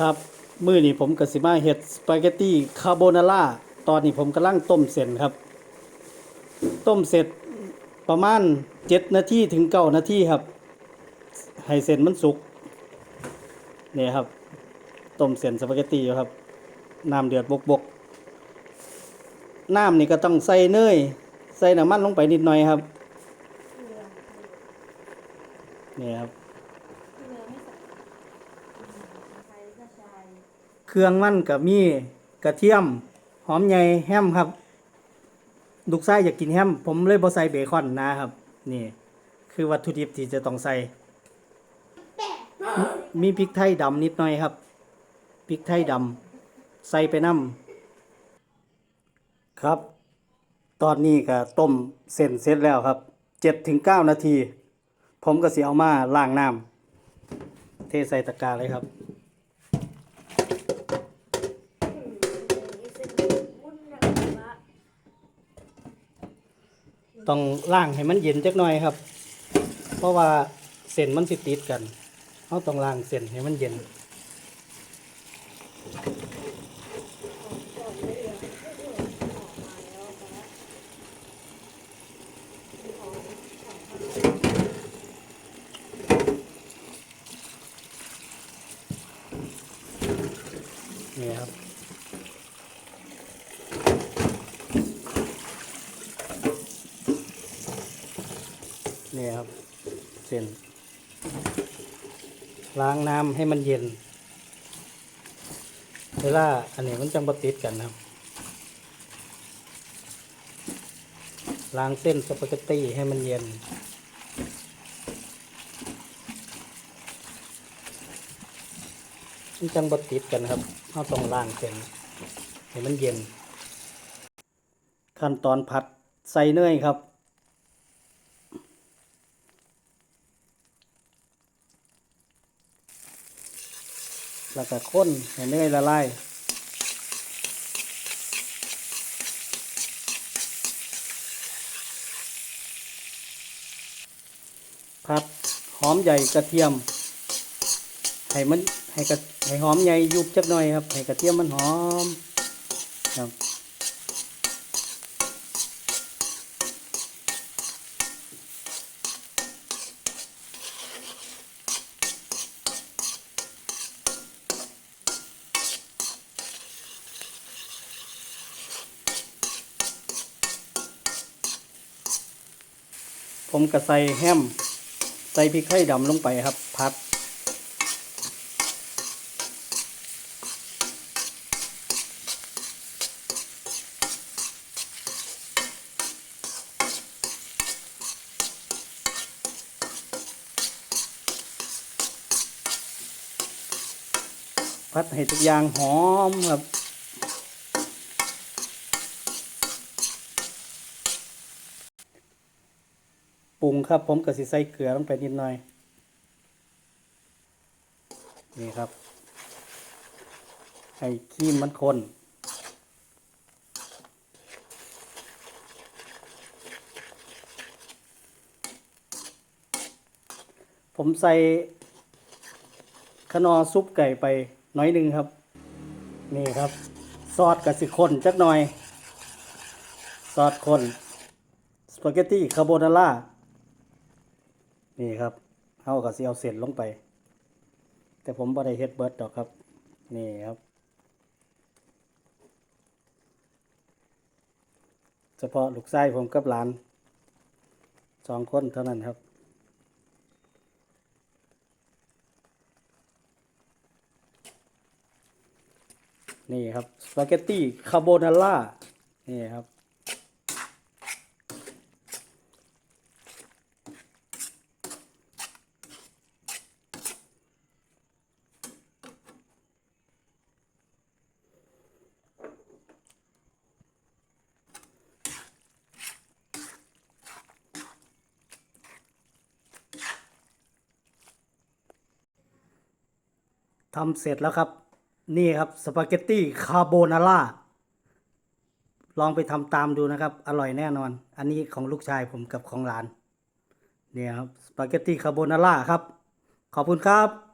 ครับ มื้อนี้ผมก็สิมาเฮ็ดสปาเกตตี้คาโบนาร่าตอนนี้ผมกำลังต้มเส้นครับ ต้มเสร็จประมาณ7นาทีถึง9นาทีครับให้เส้นมันสุกนี่ครับ ต้มเส้นสปาเกตตี้อยู่ครับน้ำเดือดบกๆน้ำนี่ก็ต้องใส่เนยใส่น้ำมันลงไปนิดหน่อยครับนี่ครับ เครื่องมันก็มีกระเทียม หอมใหญ่แฮมครับ ลูกชายอยากกินแฮม ผมเลยบ่ใส่เบคอนนะครับ นี่ คือวัตถุดิบที่จะต้องใส่ มีพริกไทยดำนิดหน่อยครับ พริกไทยดำใส่ไปน้ำครับ ตอนนี้ก็ต้มเส้นเสร็จแล้วครับ7ถึง9นาที ผมก็สิเอามาล้างน้ำเทใส่ตะกร้าเลยครับ ต้องล่างให้มันเย็นจักหน่อยครับ เพราะว่าเส้นมันสิติดกันเราต้องล่างเส้นให้มันเย็นครับ นี่ครับ เส้น ล้างน้ำให้มันเย็น เวลาอันนี้มันจังบติดกันนะครับ ล้างเส้นสปาเกตตี้ให้มันเย็นมันจังบติดกันครับเราต้องล้างเส้นให้มันเย็น ขั้นตอนผัดใส่เนยครับ แล้วก็ข้นให้เนยละลายผัดหอมใหญ่กระเทียม ให้มันให้กระให้หอมใหญ่ยุบจักหน่อยครับ ให้กระเทียมมันหอมครับ ผมก็ใส่แฮม ใส่พริกไทยดำลงไปครับ พัด พัดให้ทุกอย่างหอมครับ ปรุงครับ ผมก็สิใส่เกลือลงไปนิดหน่อย นี่ครับ ให้ครีมมันคนผมใส่ขนอซุปไก่ไปน้อยหนึ่งครับ นี่ครับซอสกะสิคนจักหน่อย ซอสคนสปาเกตตี้คาโบนาร่า นี่ครับเอากับสิเอาเสร็จลงไป แต่ผมบ่ได้เฮ็ดเบิร์ดดอกครับ นี่ครับ เฉพาะลูกชายผมกับหลานสองคนเท่านั้นครับนี่ครับสปาเกตตี้คาโบนาร่านี่ครับ ทำเสร็จแล้วครับ นี่ครับสปาเกตตี้คาโบนาร่าลองไปทำตามดูนะครับ อร่อยแน่นอน อันนี้ของลูกชายผมกับของหลาน เนี่ยครับสปาเกตตี้คาโบนาร่าครับ ขอบคุณครับ